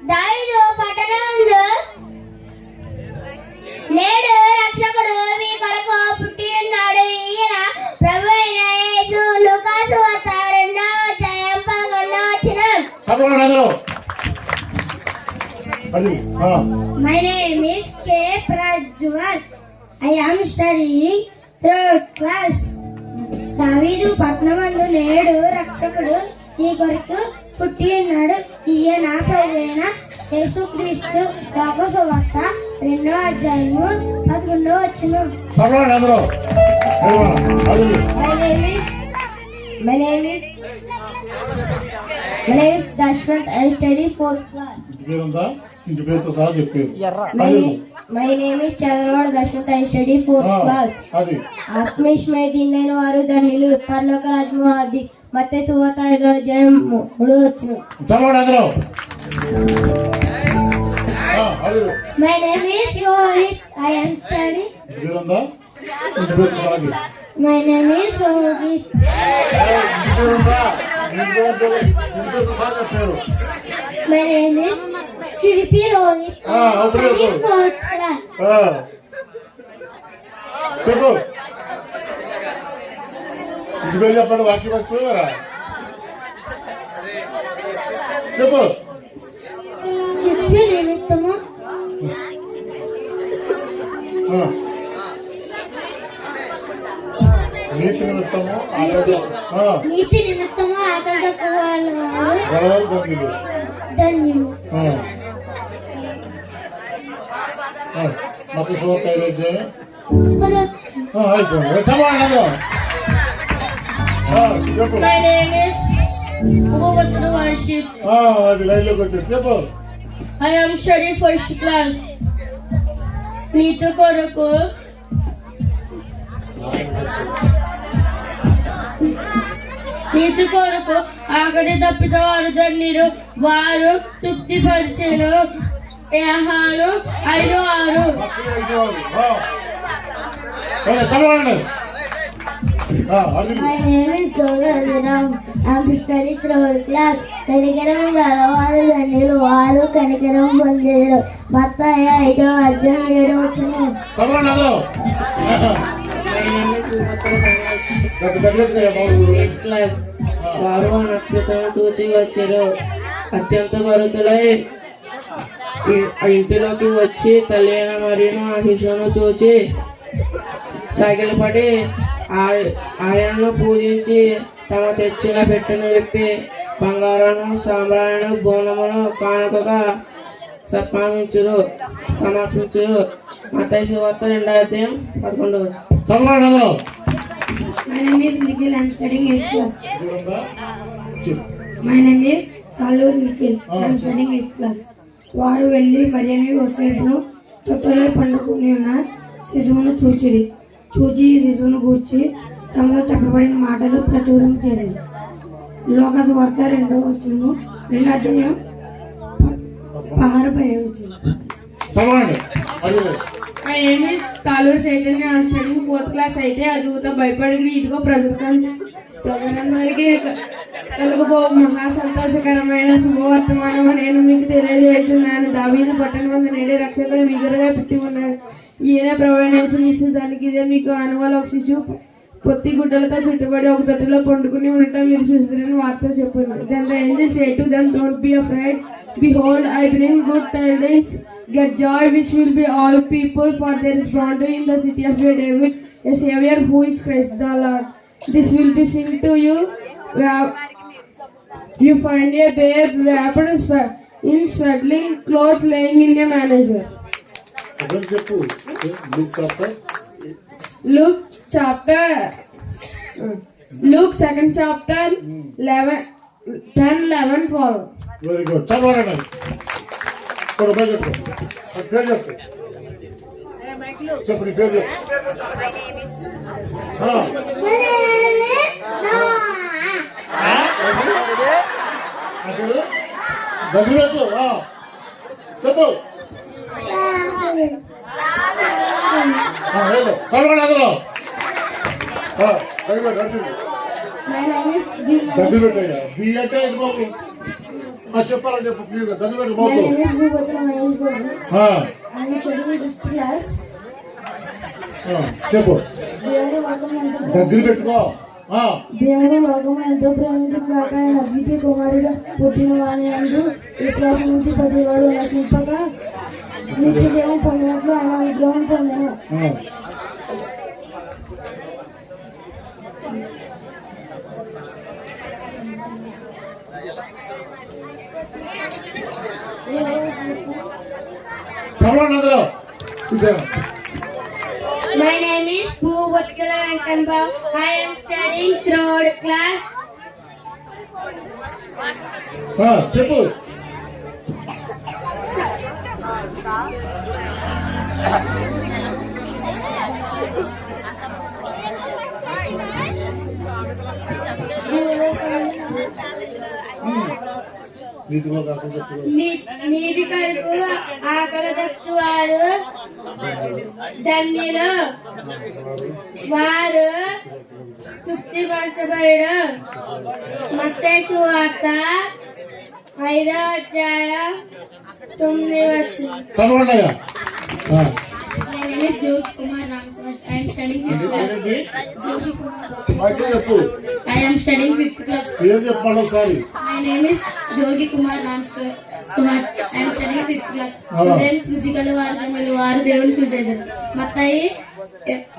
దావీదు పట్టణమందు నేడు రక్షకుడు మీ కొరకు పుట్టి ఉన్నాడు ఈయన ప్రభు అయిన యేసు లూకాసు వార్త రెండవ అధ్యాయం పదకొండవ వచనం చదవండి అందరూ My name is K. Prajwal. I am studying third class. దావీదు పట్నమందు నేడు రక్షకుడు ఈ కొరకు పుట్టి ఉన్నాడు ఈయన ప్రభువైన యేసుక్రీస్తు లోకసువార్త రెండో అధ్యాయము పదకొండో వచ్చిన My name is My name is My name is Dashwant. I study fourth class. ఇంటి పేరు ఉందా ఇంటి పేరుతో సహా చెప్పారు My, my name is Chandravad Dashwant. I study fourth class. అది ఆత్మీయమై దీనిలైన వారు ధన్యులు పరలోక రాజ్యము అది మత్తే తువత ఐదో అధ్యాయం మూడు వచ్చిన చదవండి అందరూ ఆ, అది my name is Rohit I am study ఇంటి పేరు ఉందా ఇంటి పేరుతో సహా చెప్పు. మై నేమ్ ఈస్ రోహిత్ ఇంటి పేరు ఉందా ఇంటి పేరుతో ఇంటి పేరుతో సహా చెప్పారు my name is Chiripi Rohit ఆ, అప్పుడే చెప్పు. ఫోర్త్ క్లాస్ ఆ. చెప్పు ఇంటి పేరు చెప్పండి వాక్యం మర్చిపోయారా చెప్పు. నిమిత్తము. నీతి నిమిత్తము నీతి నిమిత్తము ఆకలి ధన్యులు. మత శోక అయితే పదొచ్చు అయిపోయింది. మై నేమ్ ఈస్ ఉపవచన వర్షిప్ అది లైన్లోకి వచ్చి చెప్పు. I am studying first class. నీతి కొరకు నీతి కొరకు ఆకలి తప్పిన వారు ధన్యులు వారు తృప్తి పరిచను ఏహాలు ఐదు ఆరు. చదవండి అది My name is Jogaram. I am studying third class. కనికరం గలవారు వారు కనికరం పొందేరు. మత్తాయ ఐదో అర్జున్ ఏడు వచ్చిన క్లాస్ వారు ఆ నక్షత్రం చూసి వచ్చారు. అత్యంత మరుతులై ఇంటిలోకి వచ్చి తల్లి అయిన మరియు ఆ శిశువును చూచి సాగిలపడి ఆ- ఆయనను పూజించి తమ తెచ్చిన పెట్టెను విప్పి బంగారము సాంబ్రాణి బోనమును కానుకగా సమర్పించురు సమర్పించురు మతైసు వార్త రెండో అధ్యాయం పదకొండవ చదవండి అందరూ My name is Nikhil. I am studying 8th class. My name is Talur Nikhil. I am studying 8th class. వారు వెళ్ళి మరియని యోసేపును తొట్టలో పండుకుని ఉన్న శిశువును చూచిరి చూచి శిశువును కూర్చి తమలో చెప్పబడిన మాటలు ప్రచురం చేసింది లోక వార్త రెండో వచ్చును రెండో అధ్యాయం పదహారు పై వచ్చింది చదవండి. అది my name is Taluru Chaitanya I'm studying fourth class అయితే అదుగుతా భయపడి ఇదిగో ప్రజల ప్రజలందరికీ కలుగుబో మహా సంతోషకరమైన శుభవర్తమానం నేను మీకు తెలియజేస్తున్నాను. దావీదు పట్టణ మంది నేడే రక్షకుడు విగరగా పుట్టి ఉన్నాడు. ఈయన ప్రవేశించిన దానికి ఇదే మీకు ఆనవాళ్ళ ఒక శిశువు పొత్తి గుడ్డలతో చుట్టుబడి ఒక తట్టులో పండుకుని ఉండటం మీరు చూసిన వార్త చెప్పారు then the angel say to them don't be afraid behold I bring good talents get joy which will be all people for there is bond in the city of you David a saviour who is Christ the lord this will be sing to you you find a babe wrapped in swaddling cloth laying in a manger అదే చెప్పు Luke chapter uh, Luke second chapter 11 10 11 12 very good చదవండి ఇప్పుడు పేరు చెప్పు పేరు చెప్పు చెప్పు నీ పేరు చెప్పు చెప్పు ఆ, వెళ్ళు. దగ్గర పెట్టయ్యా. బి అంటే ఇది బాబు. చెప్పాలని చెప్పు దగ్గర చెప్పు. దగ్గర పెట్టుకో. ఎంతో ఆయన కుమారుడు పుట్టిన వాణి అందు విశ్వాసం ఉంచి ప్రతివాడు నశింపక నిత్య జీవం పొందినట్లు ఆయన విగ్రహం పొందాను. My name is Bhubatla Venkanba. I am studying third class. ఆ, చెప్పు నీతిలో కాక చెప్పు నీ- నీటి కరుకు ఆకలి తట్టు వారు ధన్యులు వారు తృప్తిపరచబడు మత్తేసు వార్త ఐదో అధ్యాయం చదవండి అయ్యా ఆ, My name is Jyot Kumar Ramswamy. I am studying ఏంటి? fifth class. ఏంటి? మైక్లో చెప్పు I am studying fifth class. ఏం చెప్పాలి ఒకసారి My name is Jogi Kumar Ramswamy. Sumash. I am studying fifth class. Ah. ఉదయం శృతి గల వారు తమిళ వారు దేవుని చూసేదారు మత్తాయి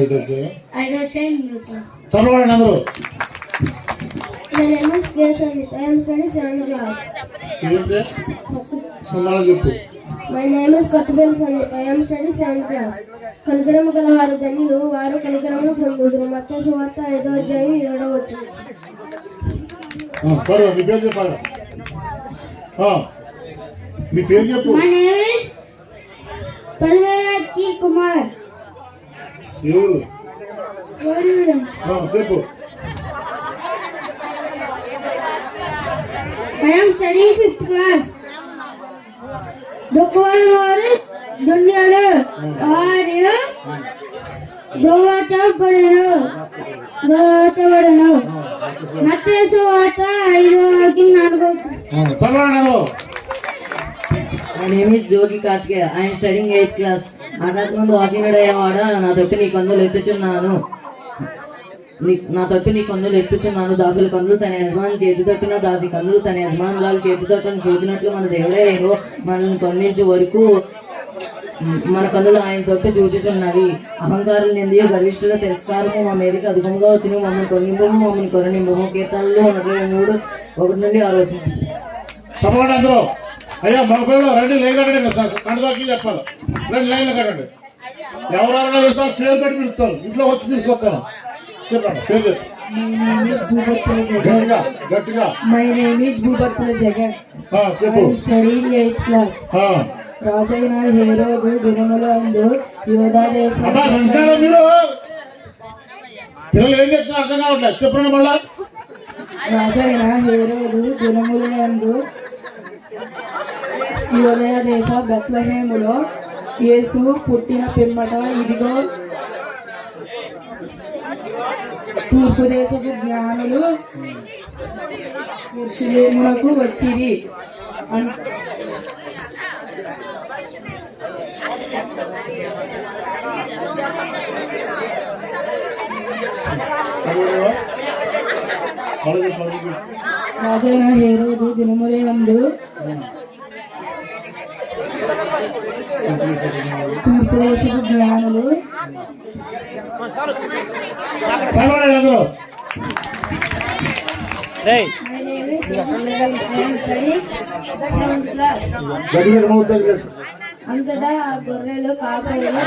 ఐదు అధ్యాయం. ఐదో వచ్చాయి ఎనిమిది వచ్చాయి చదవండి అందరూ My name is Jay Sandip. I am studying seventh class. ఏంటి చెప్పు. Name is Katubel Sandip. I am studying seventh class. కనికరము గల వారు ధన్యులు వారు కనికరము పొందుదురు. మత్త సువార్త ఐదో అధ్యాయం ఏడవ వచ్చింది పడు నీ పేరు చెప్పు. My name is పల్వేకి కుమార్ ఎవరు? చెప్పు. Am studying fifth class. దుఃఖవాడు వారు దుండలు వారు దోవతపడను దోవతపడను మత్తేసు వార్త ఐదో వాక్యం నాలుగో ఆ, చదవండి అందరూ My name is Jogi Kartikeya. I am studying 8th class. ఆకాశమందు నా తొట్టి నీ కన్నులు ఎత్తుచున్నాను నీ- నా తట్టు నీ కన్నులు ఎత్తుచున్నాను. దాసుల కన్నులు తన యజమాని చేతి తట్టున దాసి కన్నులు తన యజమానురాలు చేతి తట్టును చూచినట్లు మన దేవుడే ఏహో మనల్ని కొన్నించే వరకు మన కన్నులు ఆయన తొట్టు చూచుచున్నవి. అహంకారం నిందియో గరిష్ఠుల తిరస్కారము మా మీదకి అధికంగా వచ్చిన మమ్మల్ని కొన్నింపము మమ్మల్ని కొరనింపము కీర్తనలు నలభై మూడు ఒకటి నుండి ఆలోచన. చదవండి అందరూ అయ్యా మన పేరు రెండు లైన్ కట్టండి కండదాకి చెప్పాలి. రెండు లైన్లు కట్టండి. ఎవరైనా చూస్తారు పేరు పెట్టి పిలుస్తారు. ఇంట్లో వచ్చి తీసుకొస్తాను. చెప్పండి My name is Bhubatla Jagan. గట్టిగా. చెప్పు. Am studying 8th class. ఆ. రాజైన హేరోదు దినములందు యోధా దేశం అబ్బా వింటారా మీరు? పిల్లలు ఏం చెప్తున్నారు అర్థం కావట్లేదు. చెప్పండి మళ్ళా. రాజైన హేరోదు దినములందు యోదయ దేశ బెత్లహేములో యేసు పుట్టిన పిమ్మట ఇదిగో తూర్పు దేశపు జ్ఞానులు యెరూషలేమునకు వచ్చిరి రాజైన హేరోదు దినములందు తూర్పు దేశపు జ్ఞానులు అంతటా గొర్రెలు కాపరులు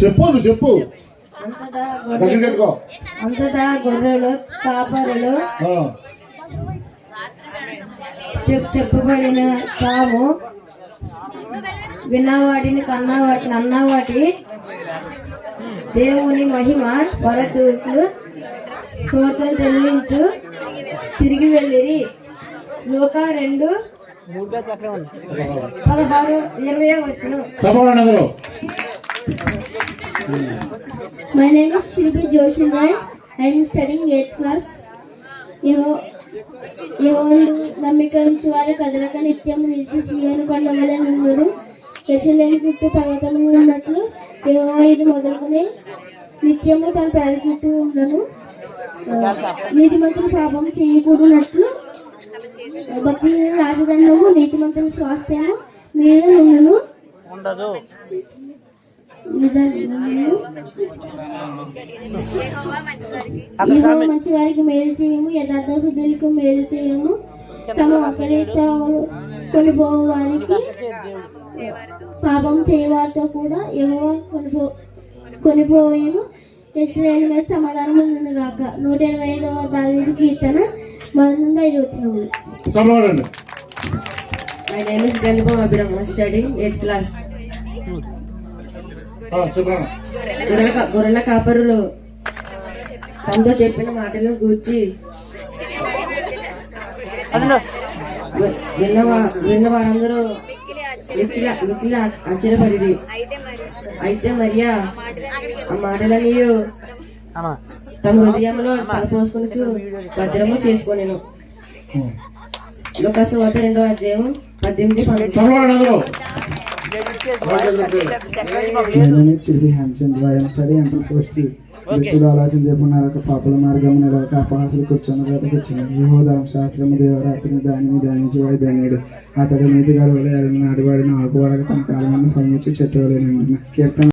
చెప్పు చెప్పు అంతటా గొర్రెలు కాపరులు చెప్పబడిన తాము విన్నవాటిని కన్నవాటిని అన్నవాటి దేవుని మహిమ వరచూతూ స్తోత్రం చెల్లించు. తిరిగి వెళ్ళిరి. లోక రెండు పదహారు ఇరవై వచ్చిన my name Shilpi Joshi Nayak I'm studying eighth class యహోందు నమ్మిక ఉంచి వారు కదలక నిత్యం నిలిచి సీయోను కొండ వల్ల నుండును. దశలేని చుట్టూ పర్వతములు ఉన్నట్లు యెహోవా ఇది మొదలుకొని నిత్యము తన పేద చుట్టూ ఉండను. నీతిమంతులు పాపం చేయకూడనట్లు భక్తి రాజదండము నీతిమంతుల స్వాస్థ్యము మీద ఉండను. ఉండదు. మంచి వారికి మేలు చేయము యథార్థ హృదయులకు మేలు చేయము. తమ ఒకరితో కొనిపోవు వారికి పాపం చేయవారితో కూడా యెహోవా కొనిపో కొనిపోయేము ఇస్రాయేల్ మీద సమాధానం గాక. నూట ఎనభై ఐదవ దావీదు కీర్తన మొదటి నుండి ఐదు వచ్చినవి చదవండి my name is Galbam Abhiram studying eighth class చెప్పండి గొర్రెల కాపరులు తమతో చెప్పిన మాటలను గూర్చి విన్న వారందరూ మిక్కిలి ఆశ్చర్యపడింది అయితే మరియా ఆ మాటలని తమ హృదయంలో తలపోసుకుని భద్రము చేసుకొనేను. లోకాసు వద్ద రెండో అధ్యాయం పద్దెనిమిది పంతొమ్మిది వ్యక్తులు ఆలోచన పాపల మార్గం అపహాసులు కూర్చొని చోట కూర్చొని యహో శాస్త్రము దేవరాత్రిని దానిని ధ్యానించి వాడి ధన్యుడు అతడు నీతి గలవలే నాటివాడిని ఆకువాడక తన కాలమైన ఫలమిచ్చి చెట్టు కీర్తన